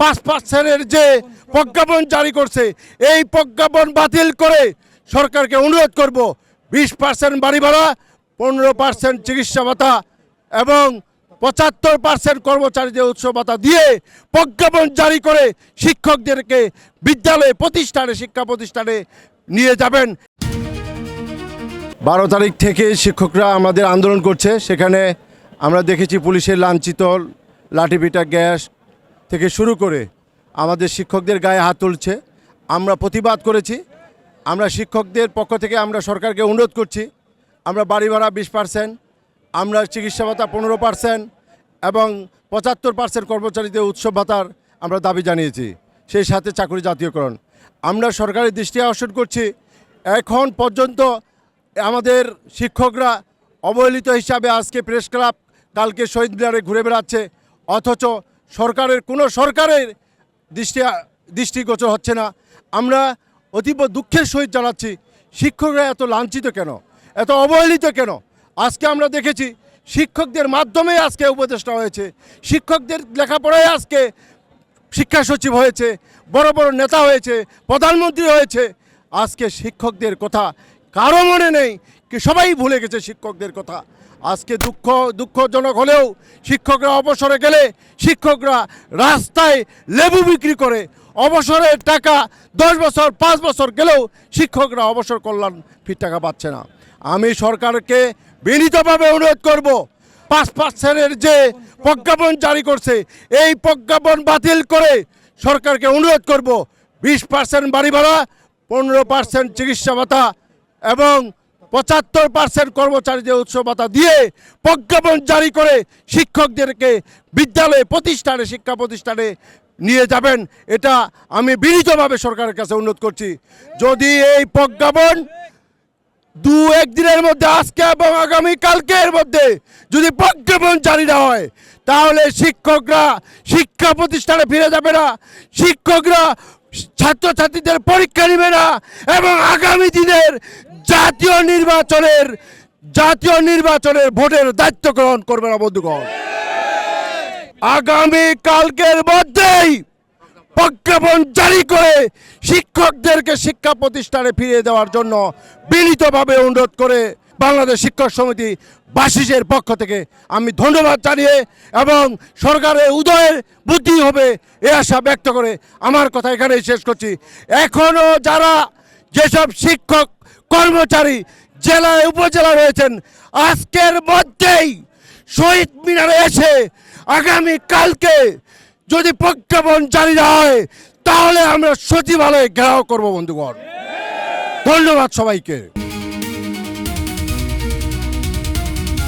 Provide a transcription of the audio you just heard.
পাঁচ পার্সেন্টের যে প্রজ্ঞাপন জারি করছে, এই প্রজ্ঞাপন বাতিল করে সরকারকে অনুরোধ করব, বিশ পার্সেন্ট বাড়ি ভাড়া, পনেরো পার্সেন্ট চিকিৎসা ভাতা এবং পঁচাত্তর পার্সেন্ট কর্মচারীদের উৎসব ভাতা দিয়ে প্রজ্ঞাপন জারি করে শিক্ষকদেরকে বিদ্যালয়ে, প্রতিষ্ঠানে, শিক্ষা প্রতিষ্ঠানে নিয়ে যাবেন। বারো তারিখ থেকে শিক্ষকরা আমাদের আন্দোলন করছে। সেখানে আমরা দেখেছি পুলিশের লাঞ্ছিত লাঠিপিটা, গ্যাস থেকে শুরু করে আমাদের শিক্ষকদের গায়ে হাত তুলছে। আমরা প্রতিবাদ করেছি। আমরা শিক্ষকদের পক্ষ থেকে আমরা সরকারকে অনুরোধ করছি। আমরা বাড়ি ভাড়া বিশ পার্সেন্ট আমরা চিকিৎসা ভাতা পনেরো পার্সেন্ট এবং পঁচাত্তর পার্সেন্ট কর্মচারীদের উৎসব ভাতার আমরা দাবি জানিয়েছি। সেই সাথে চাকরি জাতীয়করণ। আমরা সরকারের দৃষ্টি আকর্ষণ করছি। এখন পর্যন্ত আমাদের শিক্ষকরা অবহেলিত হিসাবে আজকে প্রেস ক্লাব কালকে শহীদ মিনারে ঘুরে বেড়াচ্ছে। অথচ সরকারের, কোনো সরকারের দৃষ্টি, দৃষ্টিগোচর হচ্ছে না। আমরা অতীব দুঃখের সহিত জানাচ্ছি, শিক্ষকরা এত লাঞ্ছিত কেন? এত অবহেলিত কেন? আজকে আমরা দেখেছি, শিক্ষকদের মাধ্যমে আজকে উপদেষ্টা হয়েছে। শিক্ষকদের লেখাপড়ায় আজকে শিক্ষা সচিব হয়েছে, বড় বড় নেতা হয়েছে, প্রধানমন্ত্রী হয়েছে। আজকে শিক্ষকদের কথা কারও মনে নেই কি সবাই ভুলে গেছে শিক্ষকদের কথা। আজকে দুঃখ, দুঃখজনক হলেও শিক্ষকরা অবসরে গেলে শিক্ষকরা রাস্তায় লেবু বিক্রি করে। অবসরের টাকা দশ বছর, পাঁচ বছর গেলেও শিক্ষকরা অবসর কল্যাণ ফির টাকা পাচ্ছে না। আমি সরকারকে বিনীতভাবে অনুরোধ করব, পাঁচ পার্সেন্টের যে প্রজ্ঞাপন জারি করছে, এই প্রজ্ঞাপন বাতিল করে সরকারকে অনুরোধ করব, বিশ পার্সেন্ট বাড়ি ভাড়া, পনেরো পার্সেন্ট চিকিৎসা ভাতা এবং পঁচাত্তর পার্সেন্ট কর্মচারীদের উৎসবতা দিয়ে প্রজ্ঞাপন জারি করে শিক্ষকদেরকে বিদ্যালয়ে, প্রতিষ্ঠানে, শিক্ষা প্রতিষ্ঠানে নিয়ে যাবেন, এটা আমি বিনীতভাবে সরকারের কাছে অনুরোধ করছি। যদি এই প্রজ্ঞাপন দু একদিনের মধ্যে আজকে এবং আগামী কালকের মধ্যে যদি প্রজ্ঞাপন জারি না হয়, তাহলে শিক্ষকরা শিক্ষা প্রতিষ্ঠানে ফিরে যাবে না, শিক্ষকরা ছাত্রছাত্রীদের পরীক্ষা নেবে না এবং আগামী দিনের জাতীয় নির্বাচনের জাতীয় নির্বাচনের ভোটের দায়িত্ব গ্রহণ করবে না বন্ধুগণ। আগামী কালকের মধ্যেই প্রজ্ঞাপন জারি করে শিক্ষকদেরকে শিক্ষা প্রতিষ্ঠানে ফিরিয়ে দেওয়ার জন্য বিনীতভাবে অনুরোধ করে বাংলাদেশ শিক্ষক সমিতি বাসিসের পক্ষ থেকে আমি ধন্যবাদ জানিয়ে এবং সরকারের উদয়ের বুদ্ধি হবে এ আশা ব্যক্ত করে আমার কথা এখানেই শেষ করছি। এখনও যারা যেসব শিক্ষক কর্মচারী জেলায় উপজেলা রয়েছেন। আজকের মধ্যেই শহীদ মিনারে এসে আগামী কালকে যদি প্রজ্ঞাপন জারি হয়, তাহলে আমরা সচিবালয়ে ঘেরাও করব বন্ধুগণ। ধন্যবাদ সবাইকে।